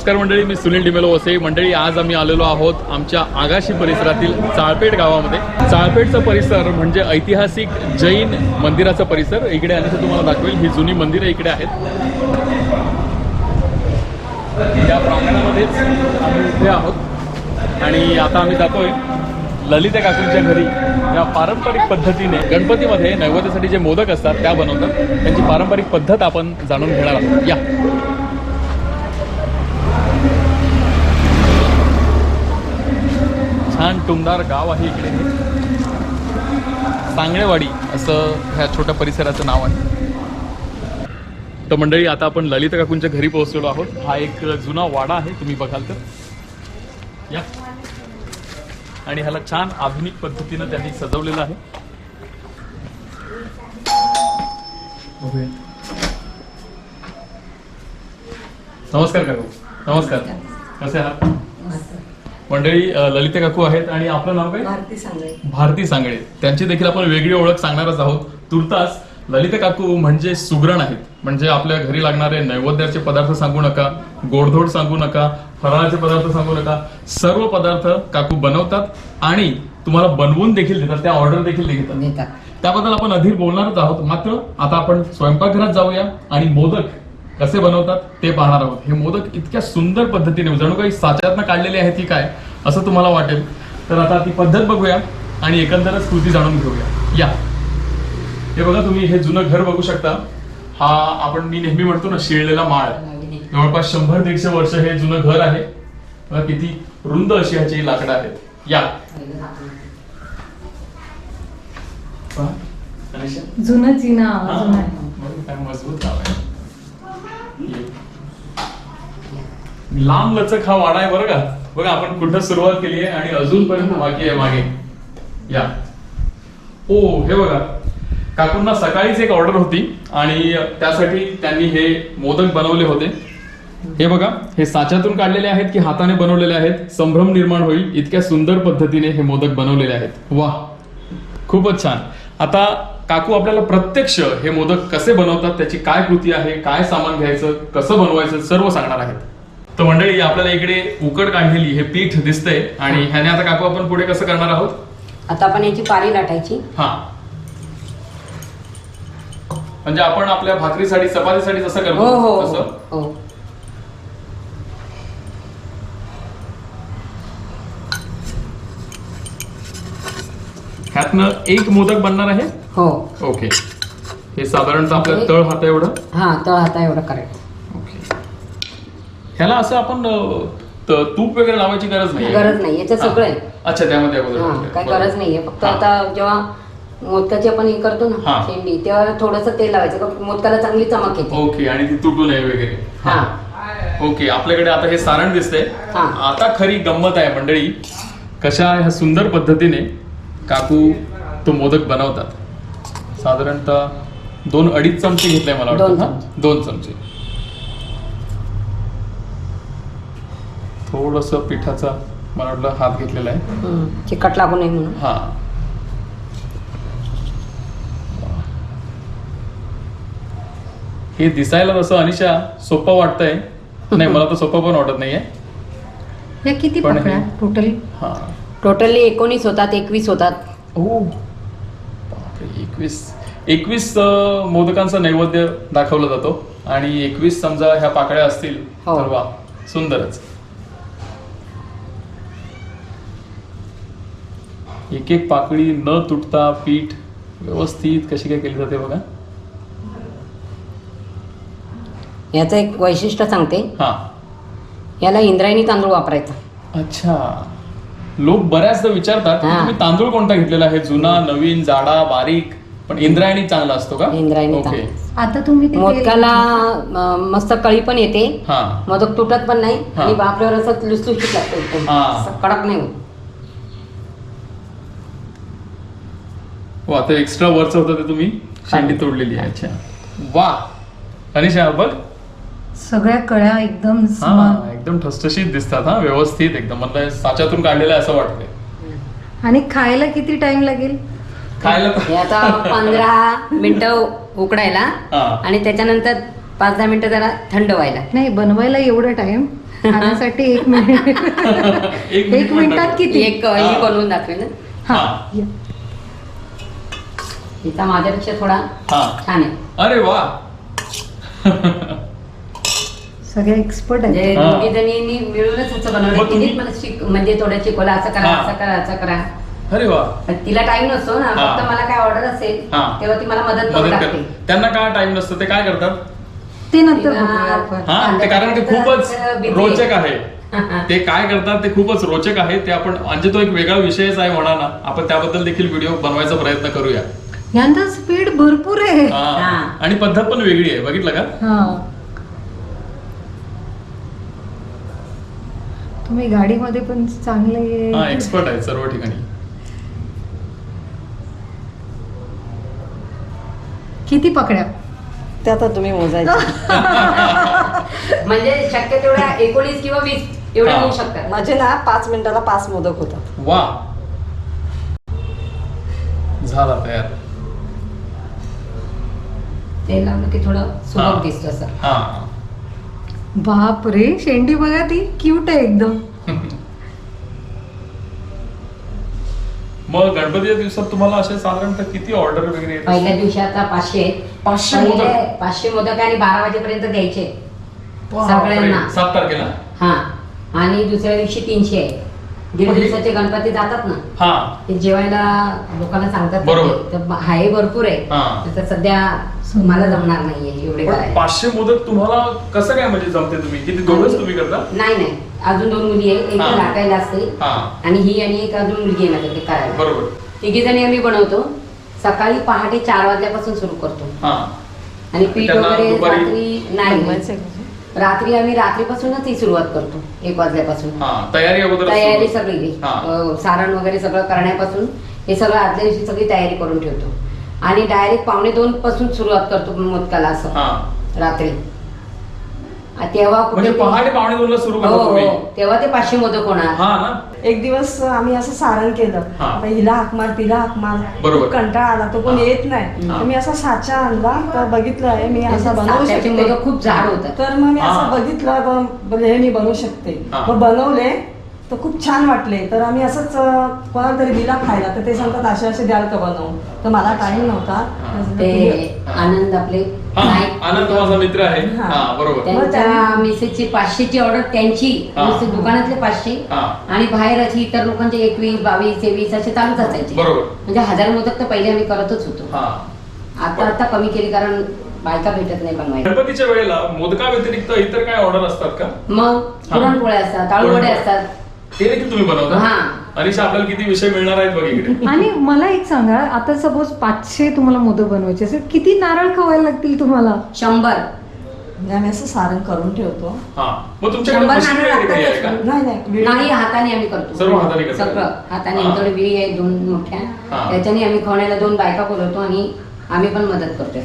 नमस्कार मंडळी मी सुनील डिमेलो वसे मंडळी आज आम्ही आलेलो आहोत आमच्या आगाशी परिसरातील चाळपेठ गावामध्ये. चाळपेठचा परिसर म्हणजे ऐतिहासिक जैन मंदिराचा परिसर. इकडे आल्याचं तुम्हाला दाखवेल ही जुनी मंदिरं इकडे आहेत. या प्रांगणामध्येच आम्ही इथे आहोत. आणि आता आम्ही जातोय ललिता काकूंच्या घरी. या पारंपरिक पद्धतीने गणपतीमध्ये नैवेद्यासाठी जे मोदक असतात त्या बनवतात. त्यांची पारंपरिक पद्धत आपण जाणून घेणार आहोत. या. छान टुमदार गाव आहे इकडे. हे. सांगळेवाडी असं ह्या छोट्या परिसराचं नाव आहे. तर मंडळी आता आपण ललित काकूंच्या घरी पोहोचलेलो आहोत. हा एक जुना वाडा आहे तुम्ही बघाल तर. या. आणि ह्याला छान आधुनिक पद्धतीनं त्यांनी सजवलेलं आहे. नमस्कार काकू. नमस्कार. कसे आहात? मंडळी अ, ललिता काकू आहेत आणि आपलं नाव काय? भारती सांगळे. भारती सांगळे. त्यांची देखील आपण वेगळी ओळख सांगणारच आहोत. तुर्तास ललित काकू म्हणजे सुगरण आहेत. म्हणजे आपल्या घरी लागणारे नैवेद्याचे पदार्थ सांगू नका गोडधोड सांगू नका फराळाचे पदार्थ सांगू नका. सर्व पदार्थ काकू बनवतात आणि तुम्हाला बनवून देखील देतात. त्या ऑर्डर देखील देतात. त्याबद्दल आपण अधिक बोलणारच आहोत. मात्र आता आपण स्वयंपाकघरात जाऊया आणि मोदक कसे बनवतात ते पाहणार आहोत. हे मोदक इतक्या सुंदर पद्धतीने जणू काही साच्यातनं काढलेले आहेत की काय असं तुम्हाला वाटेल. तर आता ती पद्धत बघूया आणि एकंदरच कृती जाणून घेऊया. या. हे बघा तुम्ही हे जुनं घर बघू शकता. हा आपण मी नेहमी म्हणतो ना शिळलेला माळ. जवळपास शंभर दीडशे वर्ष हे जुनं घर आहे. बघा किती रुंद अशी ह्याची लाकडं आहेत. या? जुनं मजबूत आहे. लांब लचक हा वाडा आहे बरं का? बघा आपण कुठं सुरुवात केली आहे आणि अजूनपर्यंत बाकी आहे मागे. या. ओ हे बघा. काकूंना सकाळीच एक ऑर्डर होती आणि त्यासाठी त्यांनी हे मोदक बनवले होते. हे बघा हे साच्यातून काढलेले आहेत की हाताने बनवलेले आहेत? संभ्रम निर्माण होईल. इतक्या सुंदर पद्धतीने हे मोदक बनवलेले आहेत. वा खूपच छान. आता काकू आपल्याला प्रत्यक्ष हे मोदक कसे बनवतात त्याची काय कृती आहे काय सामान घ्यायचं कसं बनवायचं सर्व सांगणार आहेत. तर मंडळी आपल्याला इकडे उकड काढलेली हे पीठ दिसतंय आणि ह्याने आता काकू आपण पुढे कसं करणार आहोत? आता आपण याची पारी लाटायची. हा. म्हणजे आपण आपल्या भाकरीसाठी चपातीसाठी जसं हो करतो हो तसं? ह्यातनं एक मोदक बनणार आहे? हो. ओके. हे साधारणतः आपल्या तळ हाता एवढं? हा तळ हाता एवढं करायचं ओके. ह्याला असं आपण अ, त- तूप वगैरे लावायची गरज नाही गरज नाही याचं सगळं आहे. अच्छा त्यामध्ये अगोदर हा टाकलंय. काही बरं. गरज नाहीये. फक्त हा. आता जेव्हा मोदकाची आपण हे करतो हा. ना शेंडी तेव्हा थोडस तेल लावायचं. का मोदकाला चांगली चमक येते. ओके आणि ती तुटू नये वगैरे. हा. ओके आपल्याकडे आता हे सारण दिसतंय. हा. आता खरी गंमत आहे मंडळी. कशा ह्या सुंदर पद्धतीने काकू तो मोदक बनवतात. साधारणतः दोन अडीच चमचे घेतले मला वाटतं दोन हा? चमचे. दोन चमचे. थोडस पिठाचा मला वाटलं हात घेतलेला आहे. हम्म. चिकट लागू नये म्हणून. हा. हे दिसायला तसं अनिशा सोपं वाटतंय. नाही मला तर सोपं पण वाटत नाहीये. या किती पण हे- टोटल हा. टोटली एकोणीस होतात एकवीस होतात. बापरे एकवीस. एकवीस मोदकांचा नैवेद्य दाखवला जातो. आणि एकवीस समजा ह्या पाकळ्या असतील हो. तर वा सुंदरच. एक एक पाकळी न तुटता पीठ व्यवस्थित कशी काय केली जाते बघा. याचं एक वैशिष्ट्य सांगते. हा. याला इंद्रायणी तांदूळ वापरायचा. अच्छा. लोक बऱ्याचदा विचारतात की हा. तुम्ही तांदूळ कोणता घेतलेला आहे? जुना नवीन जाडा बारीक? पण इंद्रायणी चांगला असतो का? इंद्रायणी ओके. तांदूळ. आता तुम्ही ते मोदकाला अं, मस्त कळी पण येते. हा. मोदक तुटत पण नाही. हा. आणि बापल्यावर असं लुसलुशीत लागतं एकदम. हा. असं कडक नाही होत. हो आता एक्स्ट्रा वरचं होतं ते तुम्ही? शेंडी तोडलेली आहे. अच्छा. वा. अनिशा बघ. सगळ्या कळ्या एकदम हा. एकदम ठसठशीत दिसतात हा व्यवस्थित एकदम. मला साच्यातून काढलेलं आहे असं वाटतंय. आणि खायला किती टाइम लागेल? खायला हे आता पंधरा मिनिटं उकडायला हा. आणि त्याच्यानंतर पाच दहा मिनिटं जरा थंड व्हायला. नाही बनवायला एवढा टाइम खाण्यासाठी एक मिनिट एक एक मिनिटात किती? एक ही बनवून दाखवे ना. हा हा. या. माझ्यापेक्षा थोडा हा. छान आहे. अरे वा. सगळे एक्सपर्ट म्हणजे आहेत हा. दोघी जणींनी मिळूनच असं मग बनवलं तुम्ही- तिनेच मला शिक म्हणजे थोडं शिकवलं असं करा हा. असं करा असं करा. अरे वा. पण तिला टाइम नसतो ना. हा. फक्त मला काय ऑर्डर असेल हा. तेव्हा ती मला मदत करू मदत कर लागते त्यांना काय टाइम नसतं? ते काय करतात? ते नंतर तिला- बघूया आपण. हा ते कारण ते खूपच. रोचक आहे. ते काय करतात ते खूपच रोचक आहे. ते आपण म्हणजे तो एक वेगळा विषयच आहे म्हणा ना. आपण त्याबद्दल देखील व्हिडिओ बनवायचा प्रयत्न करूया. यांचा स्पीड भरपूर आहे. हा. हा. आणि पद्धत पण वेगळी आहे. बघितलं का? हा. तुम्ही गाडीमध्ये पण हा चांगले एक्सपर्ट आहे सर्व ठिकाणी. किती पकड्या? ते आता तुम्ही मोजायचे म्हणजे शक्य तेवढ्या एकोणीस किंवा वीस एवढे हा. होऊ शकतात. माझे ना पाच मिनिटाला पाच मोदक होतात. वा. झाला तयार. ते लावलं की थोडं हा. सुबक दिसतो असं. हा. बाप रे शेंडी बघा ती क्यूट आहे एकदम मग गणपतीच्या दिवसात तुम्हाला असे साधारणतः किती ऑर्डर वगैरे पहिल्या? दिवशी आता पाचशे आहेत. पाचशे पहिले मोदक? पाचशे मोदक आणि बारा वाजेपर्यंत द्यायचे बापरे. सगळ्यांना. सात तारखेला हा आणि दुसऱ्या दिवशी तीनशे आहे दीड हे- दिवसाचे गणपती जातात ना हा ते जेवायला लोकांना सांगतात बरोबर. तर आहे भरपूर आहे हा. तर सध्या मला जमणार नाहीये एवढे पण करायला पाचशे मोदक तुम्हाला कसं काय म्हणजे जमते तुम्ही? किती दोघच तुम्ही करता? नाही नाही. अजून दोन मुली आहे एक हा. लाटायला असते हा. आणि ही आणि एक अजून मुलगी आहे माझ्या ते करायला. बरोबर. तिघी जणी आम्ही बनवतो. सकाळी पहाटे चार वाजल्यापासून सुरू करतो. हा. आणि पीठ त्यांना वगैरे दुपारी रात्री नाही? रात्री आम्ही रात्रीपासूनच ही सुरुवात करतो एक वाजल्यापासून. हा. तयारी अगोदर तयारी. सगळी. हा. अ, सारण वगैरे सगळं करण्यापासून हे सगळं आदल्या दिवशी सगळी तयारी करून ठेवतो. आणि डायरेक्ट पावणे दोन पासून सुरुवात करतो मोदकाला असं. हा. रात्री. आ, तेव्हा म्हणजे कुठे पहाटे पावणे दोनला सुरू हो करता तुम्ही? हो. तेव्हा ते पाचशे मोदक होणार. हा ना. एक दिवस आम्ही असं सारण केलं. हा. आता हिला हाक मार तिला हाक मार बरोबर. खूप कंटाळा आला तो कोण हा. येत नाही. हा. तर मी असा साचा आणला तर बघितलं आहे मी असं बनवू साच्याचे शकते. मोदक खूप जाड होतात. तर मग मी हा. असं बघितलं ब- बोलले हे मी बनवू शकते. हा. मग बनवले तर खूप छान वाटले. तर आम्ही असंच कोणाला तरी दिला खायला. तर ते सांगतात असे असे द्याल का बनवून? तर मला टाइम नव्हता. ते आनंद आपले हा नाईक- आनंद माझा मित्र आहे. हा. हा बरोबर. त्यांच्या मिसेसची पाचशेची ऑर्डर त्यांची. हा. नुसते दुकानातले पाचशे. हा. आणि बाहेर अशी इतर लोकांचे एकवीस बावीस तेवीस असे चालूच असायचे. बरोबर. म्हणजे हजार मोदक तर पहिले आम्ही करतच होतो. हा. आता आता कमी केली कारण बायका भेटत नाही बनवायला. गणपतीच्या वेळेला मोदका व्यतिरिक्त इतर काय ऑर्डर असतात का? मग पुरणपोळ्या असतात ताळूवडे पुरणपोळ्या. असतात. ते देखील तुम्ही बनवता? हा. अनिशा आपल्याला किती विषय मिळणार आहेत बघ इकडे? आणि मला एक सांगा आता सपोज पाचशे तुम्हाला मोदक बनवायचे असेल किती नारळ खवायला लागतील तुम्हाला? शंभर. म्हणजे आम्ही असं सारण करून ठेवतो. हा. मग तुमच्याकडे शंभर मशीन नारळ वगैरे काही आहे का? लागतातच. नाही नाही वेळ- नाही हाताने आम्ही करतो. सर्व हाताने करता. सगळं. हाताने हा. आमच्याकडे विळी आहे दोन मोठ्या. हा. त्याच्याने आम्ही खवण्याला दोन बायका बोलवतो आणि आम्ही पण मदत करतो.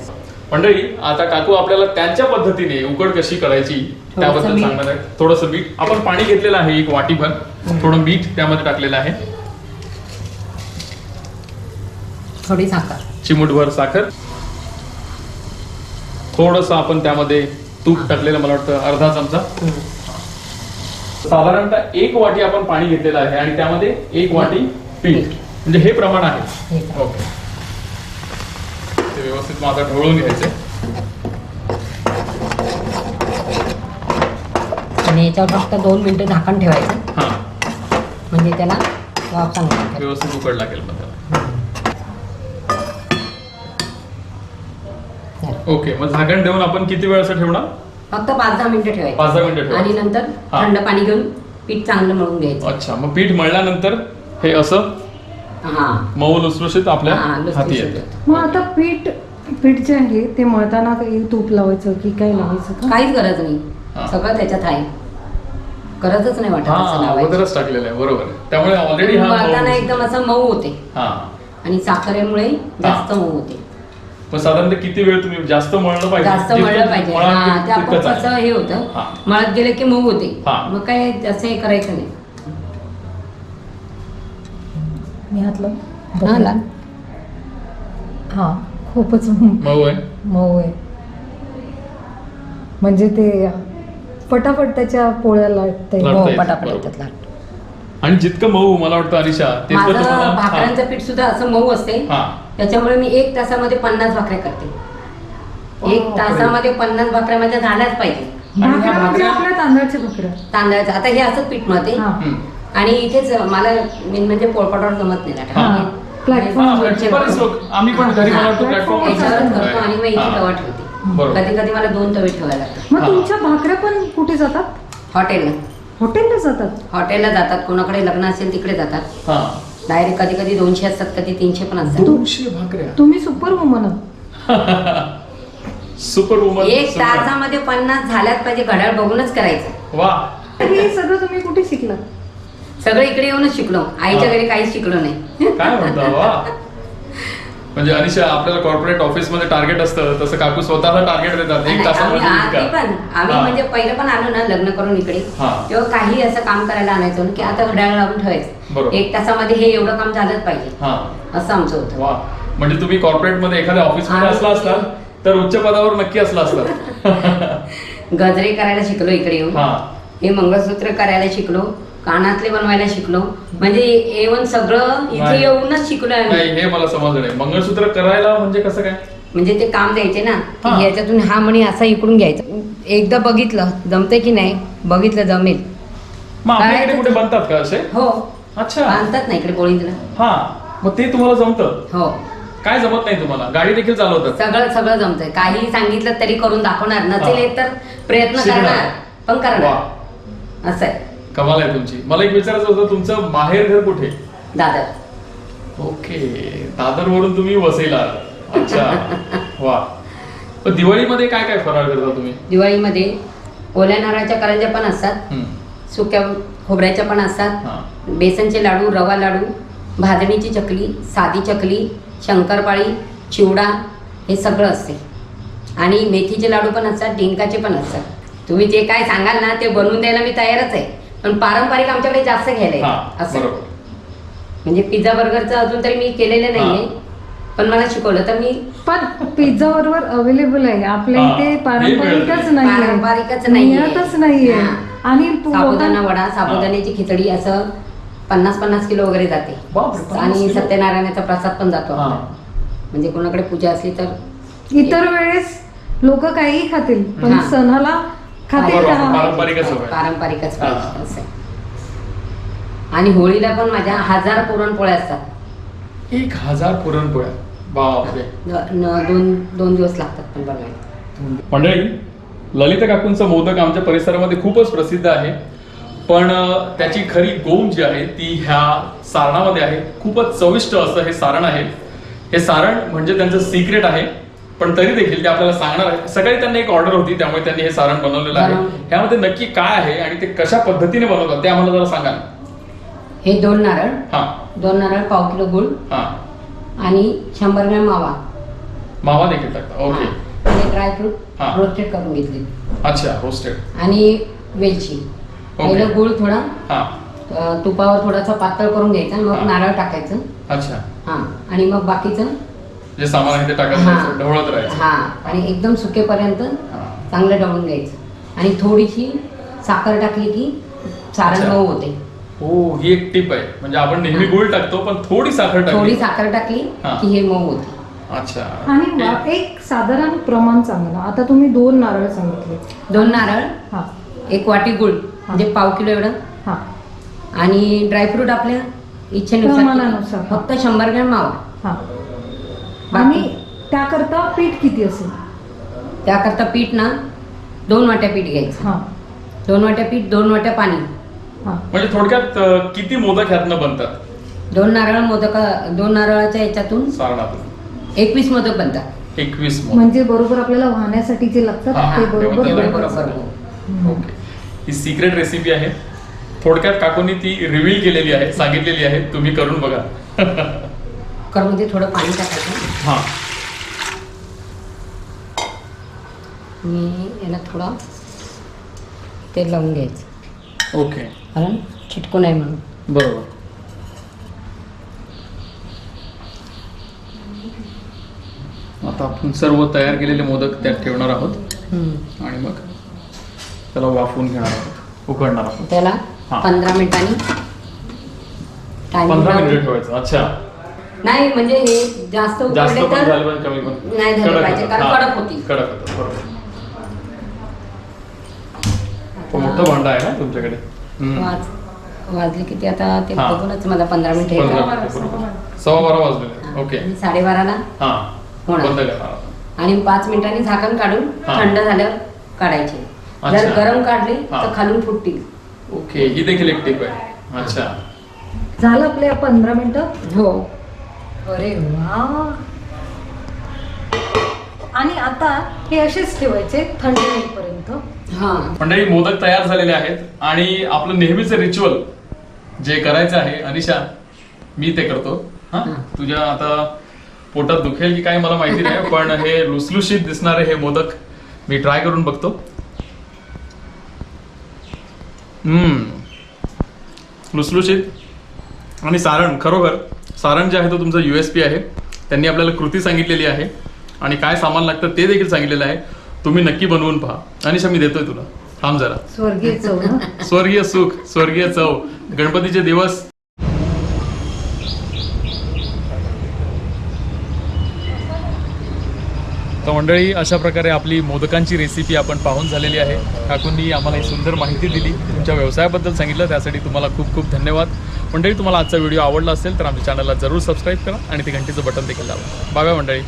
मंडळी आता काकू आपल्याला त्यांच्या पद्धतीने उकड कशी करायची त्याबद्दल. सांगणार आहे. थोडस मीठ. आपण पाणी घेतलेलं आहे एक वाटीभर. थोडं मीठ त्यामध्ये टाकलेलं आहे. थोडी साखर. चिमूटभर साखर. थोडस आपण त्यामध्ये तूप टाकलेलं मला वाटतं अर्धा चमचा. साधारणतः एक वाटी आपण पाणी घेतलेलं आहे आणि त्यामध्ये एक वाटी पीठ. म्हणजे हे प्रमाण आहे. ओके. व्यवस्थित माझं ढवळून घ्यायचंय आणि याच्यावर फक्त दोन मिनिटं झाकण ठेवायचं. हा. म्हणजे त्याला वाफ चांगली लागेल. व्यवस्थित उकड लागेल मग त्याला. ओके मग झाकण देऊन आपण किती वेळ असं ठेवणार? फक्त पाच दहा मिनिटं ठेवायचं. पाच दहा मिनिटं. आणि नंतर हा. थंड पाणी घेऊन पीठ चांगलं मळून घ्यायचं. अच्छा मग पीठ मळल्यानंतर हे असं हा. मऊ लुसलुशीत आपल्या हा, लुसलुशीत हाती. येतं. मग आता पीठ पीठ जे आहे ते मळताना काही तूप लावायचं की काय लावायचं का? काहीच गरज हा. नाही सगळं त्याच्यात आहे. गरजच नाही वाटत हा असं लावायची. अगोदरच टाकलेलं आहे बरोबर त्यामुळे ऑलरेडी हा मळताना मऊ- एकदम असं मऊ होते. हा. आणि साखरेमुळे जास्त मऊ होते. मग साधारणतः किती वेळ तुम्ही जास्त मळलं पाहिजे? जास्त जितकं मळलं पाहिजे. मळाल हा ते आपण तितकंच आहे. कसं हे हा. होतं मळत गेले की मऊ होते. हा. मग काय जास्त हे करायचं नाही. मी हातलं हा. हा खूपच मऊ आहे मऊ आहे म्हणजे ते फटाफट त्याच्या पोळ्या लाटता येईल. लाटता येईल, पटापट बरोबर. येतात लाट आणि जितकं मऊ मला वाटतं अनिशा तितकं माझं तुम्हाला हा. भाकऱ्यांचं पीठ सुद्धा असं मऊ असते हा त्याच्यामुळे मी एक तासामध्ये पन्नास भाकऱ्या करते एक बापरे. तासामध्ये पन्नास भाकऱ्या माझ्या झाल्याच पाहिजे आणि ह्या म्हणजे भाकऱ्या- आपल्या तांदळाच्या भाकऱ्या तांदळाचं आता हे असंच पीठमध्ये हा. हम्म. आणि इथेच मला मेन म्हणजे पोळपाटावर जमत नाही लाटायला. हा. Platform हा, बरेच लोक आम्ही पण घरी मला वाटतं Platform platform याच्यावरच वरच करतो आणि मग इथे हा. तवा ठेवते. बरोबर. कधी कधी मला दोन तवे ठेवायला लागतात. मग हा. तुमच्या भाकऱ्या पण कुठे जातात? हॉटेलला. हॉटेलला जातात? हॉटेलला जातात. कोणाकडे लग्न असेल तिकडे जातात. हा. डायरेक्ट कधी कधी दोनशे असतात कधी तीनशे पण असतात. दोनशे भाकऱ्या? तुम्ही सुपर वुमन सुपर वुमन एक तासामध्ये पन्नास झाल्याच पाहिजे. घड्याळ बघूनच करायचं. वा. हे सगळं तुम्ही कुठे शिकलात? सगळं इकडे येऊनच शिकलो. आईच्या. घरी काहीच शिकलो नाही. काय म्हणता वा म्हणजे अनिशा आपल्याला कॉर्पोरेट ऑफिसमध्ये टार्गेट असतं. तसं काकू स्वतःला टार्गेट देतात. एक तासामध्ये पण आम्ही. म्हणजे पहिलं पण आलो ना लग्न करून इकडे. हा. तेव्हा काही असं काम करायला आणायचो की आता घड्याळ लावून. ठेवायचं. एक तासामध्ये हे एवढं काम झालंच पाहिजे. असं आमचं होतं. वा. म्हणजे तुम्ही कॉर्पोरेटमध्ये एखाद्या ऑफिसमध्ये असला असतात तर उच्च पदावर नक्की असला असतात गजरे करायला शिकलो इकडे येऊन. हे मंगळसूत्र करायला शिकलो. कानातले बनवायला शिकलो. म्हणजे एवन सगळं इथे नाही. येऊनच शिकलो नाही आम्ही हे मला समजलं नाही. मंगळसूत्र करायला म्हणजे कसं काय? म्हणजे ते काम द्यायचे ना. की हा. याच्यातून हा मणी असा इकडून घ्यायचा. एकदा बघितलं जमते की नाही बघितलं जमेल. मग काय आपल्याकडे ते- कुठे बनतात का असे? हो. अच्छा. बांधतात ना इकडे पोळींला हा. मग ते तुम्हाला जमतं? हो. काय जमत नाही तुम्हाला? गाडी देखील चालवतात. सगळं सगळं जमतंय. काही सांगितलं तरी करून दाखवणार. नसेल हा. येत तर प्रयत्न शिकणार. करणार. पण वा. करणार असं आहे. कमाल आहे तुमची. मला एक विचारायचं होतं तुमचं माहेर घर कुठे? दादर. ओके. दादर वरून तुम्ही वसईला आलात. अच्छा. वा. पण दिवाळीमध्ये काय काय फराळ करता तुम्ही? दिवाळीमध्ये ओल्या नारळाच्या करंज्या पण असतात. सुक्या खोबऱ्याच्या पण असतात. हा. बेसनचे लाडू रवा लाडू भाजणीची चकली साधी चकली शंकरपाळी चिवडा हे सगळं असते. आणि मेथीचे लाडू पण असतात डिंकाचे पण असतात. तुम्ही जे काय सांगाल ना ते बनवून द्यायला मी तयारच आहे. पण पारंपरिक आमच्याकडे जास्त घ्यायला हा. असं बरोबर म्हणजे पिझ्झा बर्गरचं अजून तरी मी केलेलं. नाहीये पण मला शिकवलं तर मी पण पिझ्झा बरोबर अवेलेबल आहे आपल्या हा, इथे हे पारंपरिकच मिळत नाही पारंपरिकच नाहीये. मिळतच नाहीये हा. आणि साबुदाणा लोकांना- वडा साबुदाण्याची खिचडी असं पन्नास पन्नास किलो वगैरे जाते बापरे, 50 आणि किलो? सत्यनारायणाचा प्रसाद पण जातो हा. आपला. म्हणजे कोणाकडे पूजा असली तर इतर वेळेस लोक काहीही खातील पण हा. सणाला खातील बरोबर, का? पारंपरिकच हवंय. पारंपरिकच. पाहिजे असं आहे. आणि होळीला पण माझ्या हजार पुरणपोळ्या असतात. एक हजार पुरणपोळ्या? बापरे. द- न- दोन दोन दिवस लागतात पण बनवायला मंडळी ललित काकूंचं मोदक आमच्या परिसरामध्ये खूपच प्रसिद्ध आहे. पण अं, त्याची खरी गोम जी आहे ती ह्या सारणामध्ये आहे. खूपच चविष्ट असं हे सारण आहे. हे सारण म्हणजे त्यांचं सिक्रेट आहे. पण तरी देखील ते आपल्याला सांगणार आहे सकाळी त्यांना एक ऑर्डर होती त्यामुळे त्यांनी हे सारण बनवलेलं आहे. ह्यामध्ये नक्की काय आहे आणि ते कशा पद्धतीने बनवतात ते आम्हाला जरा सांगा हे दोन नारळ. हा. दोन नारळ पाव किलो गुळ. हा. आणि शंभर ग्रॅम मावा. मावा देखील टाकता. ओके. आणि ड्रायफ्रूट हा. रोस्टेड करून घेतले. अच्छा रोस्टेड आणि वेलची. पहिलं गुळ थोडा हा. अ, तुपावर थोडासा पातळ करून घ्यायचा मग हा. नारळ टाकायचं. अच्छा. हा. आणि मग बाकीचं जे सामान आहे ते हा. राहायचं, ढवळत राहायचं. हा. आणि एकदम सुकेपर्यंत. चांगलं ढवळून घ्यायचं. आणि थोडीशी साखर टाकली की सारण. मऊ होते. हो ही एक टिप आहे. म्हणजे आपण नेहमी. गुळ टाकतो पण थोडी साखर टाकली. थोडी साखर टाकली. की हे मऊ होते. अच्छा. आणि एक साधारण प्रमाण सांगा आता तुम्ही दोन नारळ सांगितले. दोन नारळ? हा. एक वाटी गुळ म्हणजे पाव किलो एवढं. हा. आणि ड्रायफ्रूट आपल्या इच्छेनुसार. फक्त शंभर ग्रॅम मावा. हा? आणि त्याकरता पीठ किती असेल? त्याकरता पीठ ना दोन वाट्या पीठ घ्यायचं. हा. दोन वाट्या पीठ दोन वाट्या पाणी. हा. म्हणजे थोडक्यात अं, किती मोदक ह्यातनं बनतात? दोन नारळ मोदक दोन नारळाच्या याच्यातून सारणातून. एकवीस मोदक बनतात. एकवीस मोदक. म्हणजे बरोबर आपल्याला वाहण्यासाठी जे लागतात हा, ते ते बरोबर बरोबर. बरोबर. बरोबर. हम्म. ओके. ही सिक्रेट रेसिपी आहे. थोडक्यात काकूंनी ती रिव्हील केलेली आहे सांगितलेली आहे. तुम्ही करून बघा. कुकरमध्ये थोडं पाणी टाकायचं. हा. मी याला थोडं तेल लावून घ्यायचं. ओके. कारण चिटकू नाही म्हणून. बरोबर. आता आपण सर्व तयार केलेले मोदक त्यात ठेवणार आहोत. हम्म. आणि मग त्याला वाफवून घेणार आहोत. उकडणार आहोत. त्याला हा. पंधरा मिनिटांनी पंधरा मिनिट ठेवायचं. अच्छा. नाही म्हणजे हे जास्त जास्त उकडले पण तर झालं पण कमी पण नाही झाले कडक पाहिजे, होतं. कारण हा, कडक. कडक होतं बरोबर तो मोठं भांडं आहे ना तुमच्याकडे हम्म. वाज वाजले किती आता ते हा. बघूनच मला पंधरा मिनिटं पंधरा येतात. मिनिटं, बरोबर. सव्वा बारा वाजलेले ओके साडेबाराला हा होणार. बंद. आणि पाच मिनिटांनी झाकण काढून हा. थंड झाल्यावर काढायचे अच्छा. जर गरम काढले हा. तर खालून फुटतील ओके ही देखील एक टिप आहे अच्छा झालं आपले पंधरा मिनिटं हो अरे वा. आणि आता हे असेच ठेवायचे थंड होईपर्यंत हा. मंडळी मोदक तयार झालेले आहेत आणि आपलं नेहमीचं रिच्युअल जे करायचं आहे अनिशा मी ते करतो. हा? हा. तुझ्या आता पोटात दुखेल की काय मला माहिती नाही पण हे लुसलुशीत दिसणारे हे मोदक मी ट्राय करून बघतो. हम्म. लुसलुशीत आणि सारण खरोखर सारण जे आहे तो तुमचा यू एस पी आहे. त्यांनी आपल्याला कृती सांगितलेली आहे. आणि काय सामान लागतं ते देखील सांगितलेलं आहे. तुम्ही नक्की बनवून पहा. अनिशा मी देतोय तुला. थांब जरा. स्वर्गीय चव स्वर्गीय सुख स्वर्गीय चव. गणपतीचे दिवस तर मंडळी अशा प्रकारे आपली मोदकांची रेसिपी आपण पाहून झालेली आहे. काकूंनी आम्हाला ही सुंदर माहिती दिली. तुमच्या व्यवसायाबद्दल सांगितलं त्यासाठी तुम्हाला खूप खूप धन्यवाद. मंडळी तुम्हाला आजचा व्हिडिओ आवडला असेल तर आमच्या चॅनलला जरूर सबस्क्राईब करा आणि ती घंटीचं बटन देखील लावा बाय बाय मंडळी